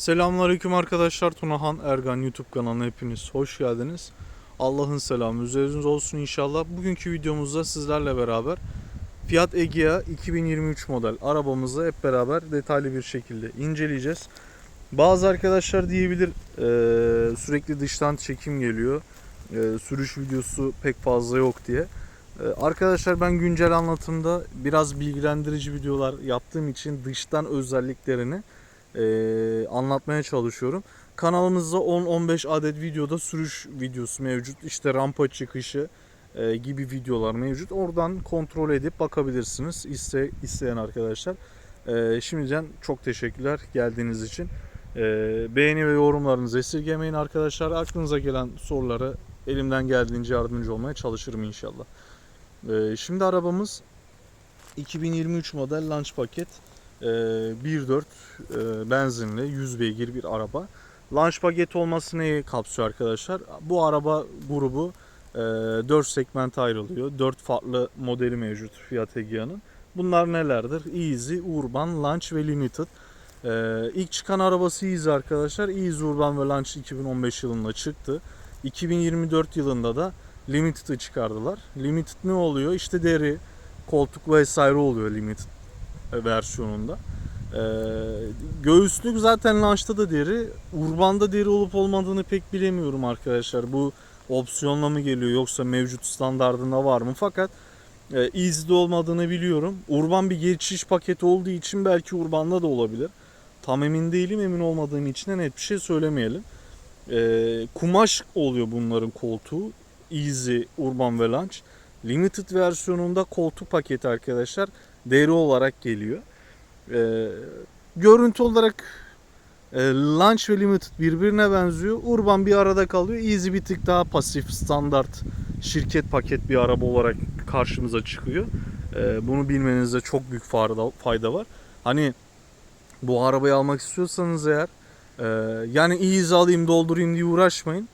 Selamünaleyküm arkadaşlar. Tunahan Ergan YouTube kanalına hepiniz hoş geldiniz. Allah'ın selamı üzerinize olsun inşallah. Bugünkü videomuzda sizlerle beraber Fiat Egea 2023 model arabamızı hep beraber detaylı bir şekilde inceleyeceğiz. Bazı arkadaşlar diyebilir sürekli dıştan çekim geliyor. Sürüş videosu pek fazla yok diye. Arkadaşlar ben güncel anlatımda biraz bilgilendirici videolar yaptığım için dıştan özelliklerini e, anlatmaya çalışıyorum. Kanalımızda 10-15 adet videoda sürüş videosu mevcut. İşte rampa çıkışı e, gibi videolar mevcut. Oradan kontrol edip bakabilirsiniz iste, isteyen arkadaşlar. E, şimdiden çok teşekkürler geldiğiniz için. E, beğeni ve yorumlarınızı esirgemeyin arkadaşlar. Aklınıza gelen soruları elimden geldiğince yardımcı olmaya çalışırım inşallah. E, şimdi arabamız 2023 model launch paket. Ee, 1.4 e, benzinli 100 beygir bir araba. Launch paket olması neyi kapsıyor arkadaşlar? Bu araba grubu e, 4 segment ayrılıyor. 4 farklı modeli mevcut Fiat Egea'nın. Bunlar nelerdir? Easy, Urban, Launch ve Limited. Ee, ilk çıkan arabası Easy arkadaşlar. Easy Urban ve Launch 2015 yılında çıktı. 2024 yılında da Limited'ı çıkardılar. Limited ne oluyor? İşte deri, koltuk vesaire oluyor Limited versiyonunda. Ee, göğüslük zaten launch'ta da deri. Urbanda deri olup olmadığını pek bilemiyorum arkadaşlar. Bu opsiyonla mı geliyor yoksa mevcut standardında var mı? Fakat e, Easy'de olmadığını biliyorum. Urban bir geçiş paketi olduğu için belki Urban'da da olabilir. Tam emin değilim. Emin olmadığım için de net bir şey söylemeyelim. Ee, kumaş oluyor bunların koltuğu. Easy, Urban ve Launch. Limited versiyonunda koltuk paketi arkadaşlar deri olarak geliyor. Ee, görüntü olarak e, Launch ve Limited birbirine benziyor. Urban bir arada kalıyor. Easy bir tık daha pasif, standart şirket paket bir araba olarak karşımıza çıkıyor. Ee, bunu bilmenizde çok büyük fayda, var. Hani bu arabayı almak istiyorsanız eğer e, yani Easy alayım doldurayım diye uğraşmayın.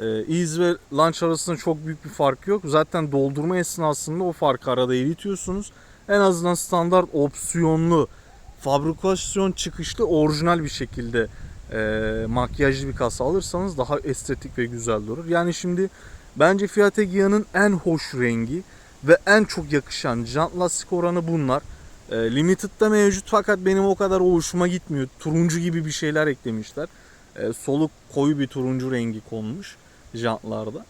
Ee, Easy ve Launch arasında çok büyük bir fark yok. Zaten doldurma esnasında o farkı arada eritiyorsunuz en azından standart opsiyonlu fabrikasyon çıkışlı orijinal bir şekilde e, makyajlı bir kasa alırsanız daha estetik ve güzel durur. Yani şimdi bence Fiat Egea'nın en hoş rengi ve en çok yakışan jant lastik oranı bunlar. E, Limited'da mevcut fakat benim o kadar hoşuma gitmiyor. Turuncu gibi bir şeyler eklemişler. E, soluk koyu bir turuncu rengi konmuş jantlarda.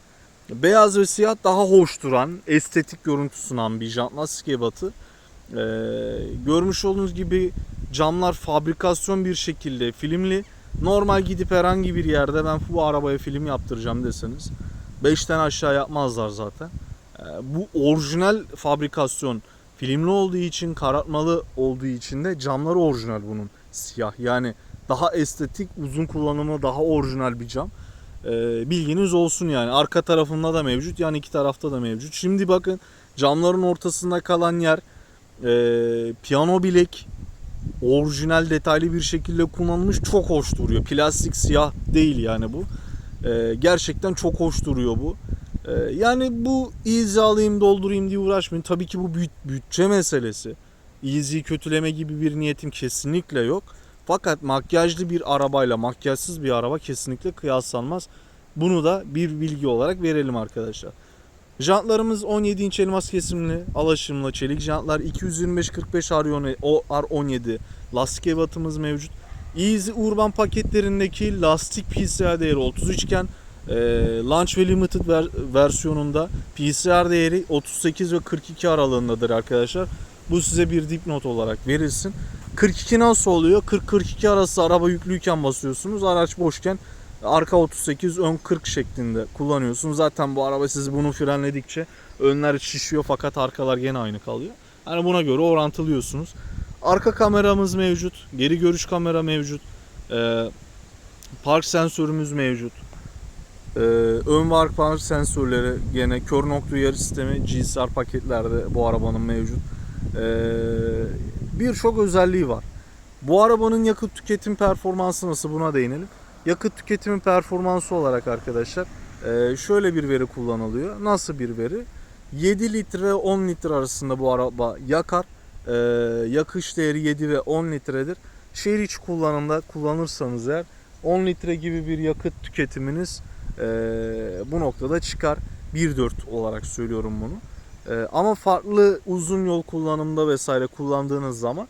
Beyaz ve siyah daha hoş duran, estetik görüntü sunan bir jant lastik ebatı. Ee, görmüş olduğunuz gibi camlar fabrikasyon bir şekilde filmli. Normal gidip herhangi bir yerde ben bu arabaya film yaptıracağım deseniz 5'ten aşağı yapmazlar zaten. Ee, bu orijinal fabrikasyon filmli olduğu için karartmalı olduğu için de camları orijinal bunun siyah. Yani daha estetik, uzun kullanımı daha orijinal bir cam. Ee, bilginiz olsun yani. Arka tarafında da mevcut, yani iki tarafta da mevcut. Şimdi bakın camların ortasında kalan yer e, piyano bilek orijinal detaylı bir şekilde kullanılmış çok hoş duruyor. Plastik siyah değil yani bu. E, gerçekten çok hoş duruyor bu. E, yani bu easy alayım doldurayım diye uğraşmayın. Tabii ki bu büt- bütçe meselesi. Easy kötüleme gibi bir niyetim kesinlikle yok. Fakat makyajlı bir arabayla makyajsız bir araba kesinlikle kıyaslanmaz. Bunu da bir bilgi olarak verelim arkadaşlar. Jantlarımız 17 inç elmas kesimli, alaşımlı çelik jantlar 225-45 R17 o R17 lastik ebatımız mevcut. Easy Urban paketlerindeki lastik PCR değeri 33 iken e, Launch ve Limited ver- versiyonunda PCR değeri 38 ve 42 aralığındadır arkadaşlar. Bu size bir dipnot olarak verilsin. 42 nasıl oluyor? 40-42 arası araba yüklüyken basıyorsunuz. Araç boşken arka 38 ön 40 şeklinde kullanıyorsunuz. Zaten bu araba sizi bunu frenledikçe önler şişiyor fakat arkalar gene aynı kalıyor. Yani buna göre orantılıyorsunuz. Arka kameramız mevcut. Geri görüş kamera mevcut. Ee, park sensörümüz mevcut. Ee, ön ve arka park sensörleri gene kör nokta uyarı sistemi GSR paketlerde bu arabanın mevcut. Ee, Birçok özelliği var. Bu arabanın yakıt tüketim performansı nasıl buna değinelim. Yakıt tüketimi performansı olarak arkadaşlar e, şöyle bir veri kullanılıyor. Nasıl bir veri? 7 litre 10 litre arasında bu araba yakar. E, yakış değeri 7 ve 10 litredir. Şehir içi kullanımda kullanırsanız eğer 10 litre gibi bir yakıt tüketiminiz eee, bu noktada çıkar. 1.4 olarak söylüyorum bunu. Ama farklı uzun yol kullanımda vesaire kullandığınız zaman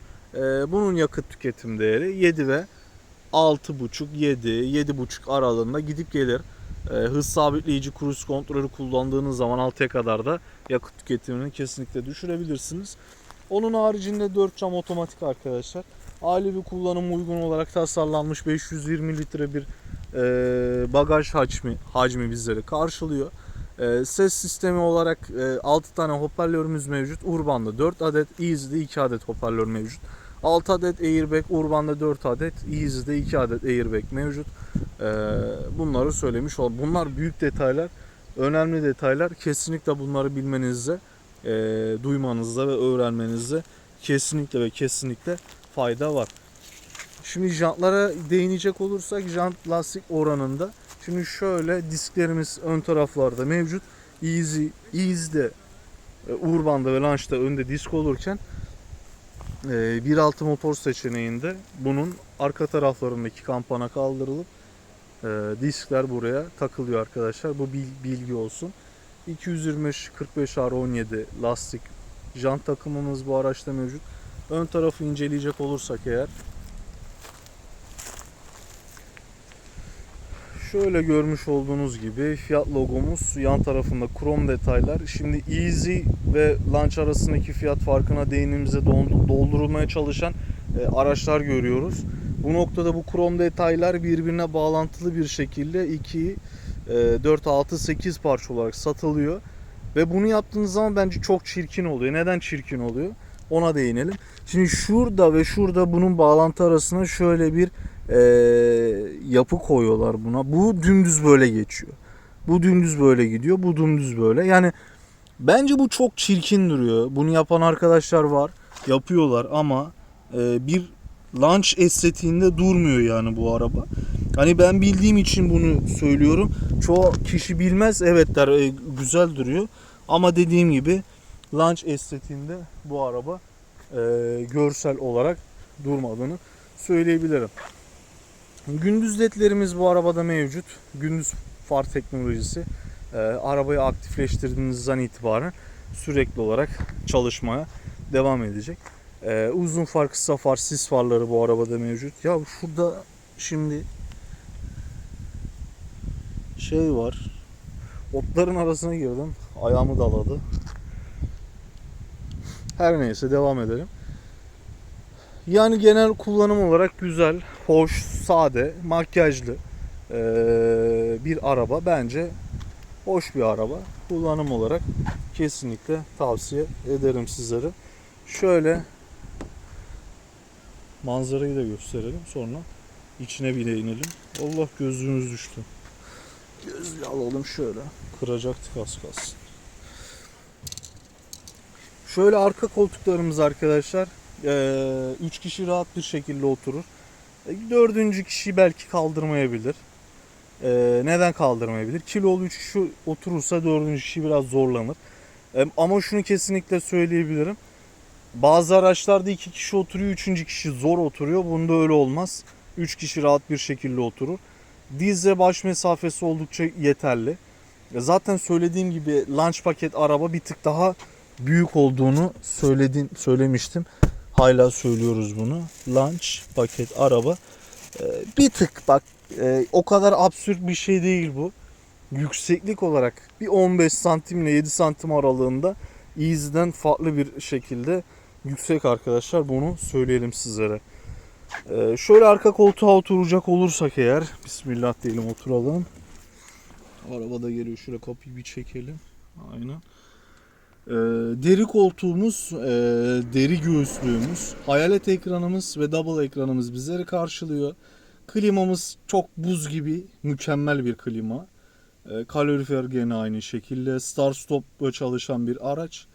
bunun yakıt tüketim değeri 7 ve 6.5 7 7.5 aralığında gidip gelir. Eee, hız sabitleyici cruise kontrolü kullandığınız zaman 6'ya kadar da yakıt tüketimini kesinlikle düşürebilirsiniz. Onun haricinde 4 cam otomatik arkadaşlar. Ailevi kullanım uygun olarak tasarlanmış 520 litre bir e, bagaj hacmi hacmi bizleri karşılıyor. E, ses sistemi olarak e, 6 tane hoparlörümüz mevcut. Urban'da 4 adet, Easy'de 2 adet hoparlör mevcut. 6 adet airbag, Urban'da 4 adet, Easy'de 2 adet airbag mevcut. E, bunları söylemiş oldum. Bunlar büyük detaylar, önemli detaylar. Kesinlikle bunları bilmenizde, e, duymanızda ve öğrenmenizde kesinlikle ve kesinlikle fayda var. Şimdi jantlara değinecek olursak jant lastik oranında şimdi şöyle disklerimiz ön taraflarda mevcut. Easy, Easy'de, e, Urban'da ve Launch'ta önde disk olurken 1.6 motor seçeneğinde bunun arka taraflarındaki kampana kaldırılıp e, diskler buraya takılıyor arkadaşlar. Bu bil- bilgi olsun. 225 45 R17 lastik jant takımımız bu araçta mevcut. Ön tarafı inceleyecek olursak eğer Şöyle görmüş olduğunuz gibi fiyat logomuz yan tarafında krom detaylar. Şimdi Easy ve Launch arasındaki fiyat farkına değinimize doldu- doldurulmaya çalışan e, araçlar görüyoruz. Bu noktada bu krom detaylar birbirine bağlantılı bir şekilde 2, 4, 6, 8 parça olarak satılıyor. Ve bunu yaptığınız zaman bence çok çirkin oluyor. Neden çirkin oluyor? Ona değinelim. Şimdi şurada ve şurada bunun bağlantı arasına şöyle bir e, yapı koyuyorlar buna. Bu dümdüz böyle geçiyor. Bu dümdüz böyle gidiyor. Bu dümdüz böyle. Yani bence bu çok çirkin duruyor. Bunu yapan arkadaşlar var. Yapıyorlar ama e, bir launch estetiğinde durmuyor yani bu araba. Hani ben bildiğim için bunu söylüyorum. Çoğu kişi bilmez. Evet der e, güzel duruyor. Ama dediğim gibi launch estetiğinde bu araba e, görsel olarak durmadığını söyleyebilirim. Gündüz ledlerimiz bu arabada mevcut. Gündüz far teknolojisi. E, arabayı aktifleştirdiğinizden itibaren sürekli olarak çalışmaya devam edecek. E, uzun far, kısa far, sis farları bu arabada mevcut. Ya şurada şimdi şey var. Otların arasına girdim. Ayağımı daladı. Her neyse devam edelim. Yani genel kullanım olarak güzel, hoş, sade, makyajlı eee, bir araba. Bence hoş bir araba. Kullanım olarak kesinlikle tavsiye ederim sizlere. Şöyle manzarayı da gösterelim. Sonra içine bile inelim. Allah gözlüğümüz düştü. Gözlüğü alalım şöyle. Kıracaktık az kalsın. Şöyle arka koltuklarımız arkadaşlar. 3 kişi rahat bir şekilde oturur. Dördüncü kişi belki kaldırmayabilir. Ee, neden kaldırmayabilir? Kilolu 3 kişi oturursa dördüncü kişi biraz zorlanır. E, ama şunu kesinlikle söyleyebilirim. Bazı araçlarda iki kişi oturuyor, üçüncü kişi zor oturuyor. Bunda öyle olmaz. 3 kişi rahat bir şekilde oturur. Dizle baş mesafesi oldukça yeterli. Zaten söylediğim gibi launch paket araba bir tık daha büyük olduğunu söyledim, söylemiştim. Hala söylüyoruz bunu. Launch paket araba e, bir tık bak e, o kadar absürt bir şey değil bu. Yükseklik olarak bir 15 santim ile 7 santim aralığında Easy'den farklı bir şekilde yüksek arkadaşlar. Bunu söyleyelim sizlere. Ee, şöyle arka koltuğa oturacak olursak eğer Bismillah diyelim oturalım. Arabada geliyor şöyle kapıyı bir çekelim. Aynen. Ee, deri koltuğumuz, e, deri göğüslüğümüz, hayalet ekranımız ve double ekranımız bizleri karşılıyor. Klimamız çok buz gibi mükemmel bir klima. E, kalorifer gene aynı şekilde. Start stop'la çalışan bir araç.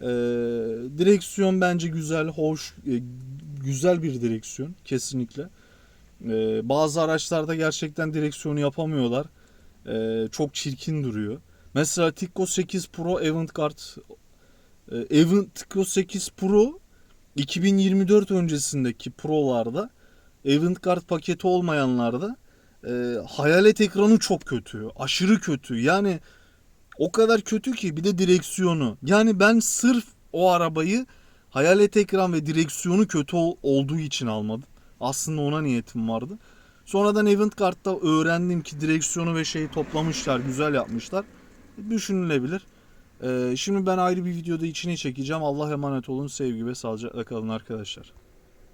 E, direksiyon bence güzel, hoş, e, güzel bir direksiyon kesinlikle. E, bazı araçlarda gerçekten direksiyonu yapamıyorlar. E, çok çirkin duruyor. Mesela Tico 8 Pro Avantgarde e, Avant Tico 8 Pro 2024 öncesindeki Pro'larda Event Card paketi olmayanlarda e, hayalet ekranı çok kötü. Aşırı kötü. Yani o kadar kötü ki bir de direksiyonu. Yani ben sırf o arabayı hayalet ekran ve direksiyonu kötü ol- olduğu için almadım. Aslında ona niyetim vardı. Sonradan Event Card'da öğrendim ki direksiyonu ve şeyi toplamışlar, güzel yapmışlar. Düşünülebilir. Ee, şimdi ben ayrı bir videoda içine çekeceğim. Allah emanet olun, sevgi ve sağlıcakla kalın arkadaşlar.